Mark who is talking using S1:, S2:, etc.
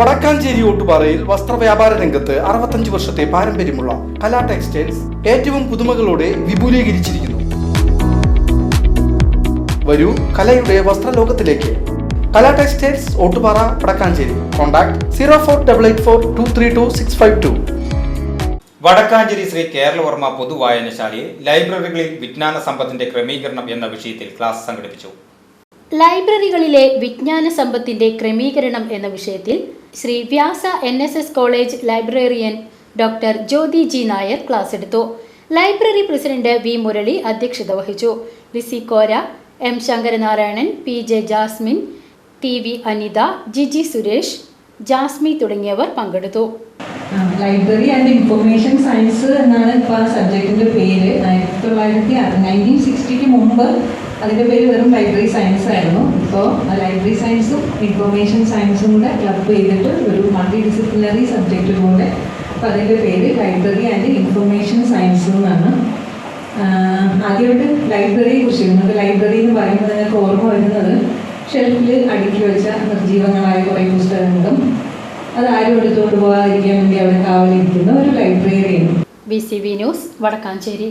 S1: വടക്കാഞ്ചേരി ഓട്ടുപാറയിൽ വസ്ത്രവ്യാപാര രംഗത്ത് അറുപത്തഞ്ച് വർഷത്തെ പാരമ്പര്യമുള്ള കലാ ടെക്സ്റ്റൈൽസ് ഏറ്റവും പുതുമകളോടെ വിപുലീകരിച്ചിരിക്കുന്നു. വരൂ കലയുടെ വസ്ത്രലോകത്തിലേക്ക്. Kala textiles Ottupara Vadakkanchery. Contact zero four double eight four two three two six five two.
S2: Vadakkanchery Shri Kerala Varma പൊതുവായനശാലയിൽ ലൈബ്രറികളിൽ വിജ്ഞാന സമ്പത്തിന്റെ ക്രമീകരണം എന്ന വിഷയത്തിൽ ക്ലാസ് സംഘടിപ്പിച്ചു.
S3: ലൈബ്രറികളിലെ വിജ്ഞാന സമ്പത്തിന്റെ ക്രമീകരണം എന്ന വിഷയത്തിൽ Shri Vyasa N S S college librarian doctor Jyothi G Nair class എടുത്തു. ലൈബ്രറി പ്രസിഡന്റ് വി മുരളി അധ്യക്ഷത വഹിച്ചു. Lissy Kora M Sankaranarayanan P J Jasmine T V Anitha Jiji Suresh Jasmi തുടങ്ങിയവർ പങ്കെടുത്തു.
S4: ലൈബ്രറി ആൻഡ് ഇൻഫർമേഷൻ സയൻസ് എന്നാണ് ഇപ്പോൾ ആ സബ്ജക്റ്റിന്റെ പേര്. ആയിരത്തി തൊള്ളായിരത്തി നയന്റീൻ സിക്സ്റ്റിക്ക് മുമ്പ് അതിന്റെ പേര് വെറും ലൈബ്രറി സയൻസ് ആയിരുന്നു. ഇപ്പോൾ ലൈബ്രറി സയൻസും ഇൻഫർമേഷൻ സയൻസും കൂടെ ക്ലബ് ചെയ്തിട്ട് ഒരു മൾട്ടി ഡിസിപ്ലിനറി സബ്ജക്റ്റ് കൂടെ അപ്പോൾ അതിന്റെ പേര് ലൈബ്രറി ആൻഡ് ഇൻഫർമേഷൻ സയൻസ് എന്നാണ്. ആദ്യമായിട്ട് ലൈബ്രറിയെ കുറിച്ച് നിങ്ങൾക്ക് ലൈബ്രറി എന്ന് പറയുമ്പോൾ നിങ്ങൾക്ക് ഓർമ്മ വരുന്നത് ഷെൽഫിൽ അടുക്കി വെച്ച നിർജീവങ്ങളായ കുറേ പുസ്തകങ്ങളും. അത് ആരും എടുത്തുകൊണ്ട് പോകാതിരിക്കാൻ വേണ്ടി അവിടെ കാവലിരിക്കുന്ന ഒരു ലൈബ്രറിയാണ്
S3: B C V news Vadakkanchery.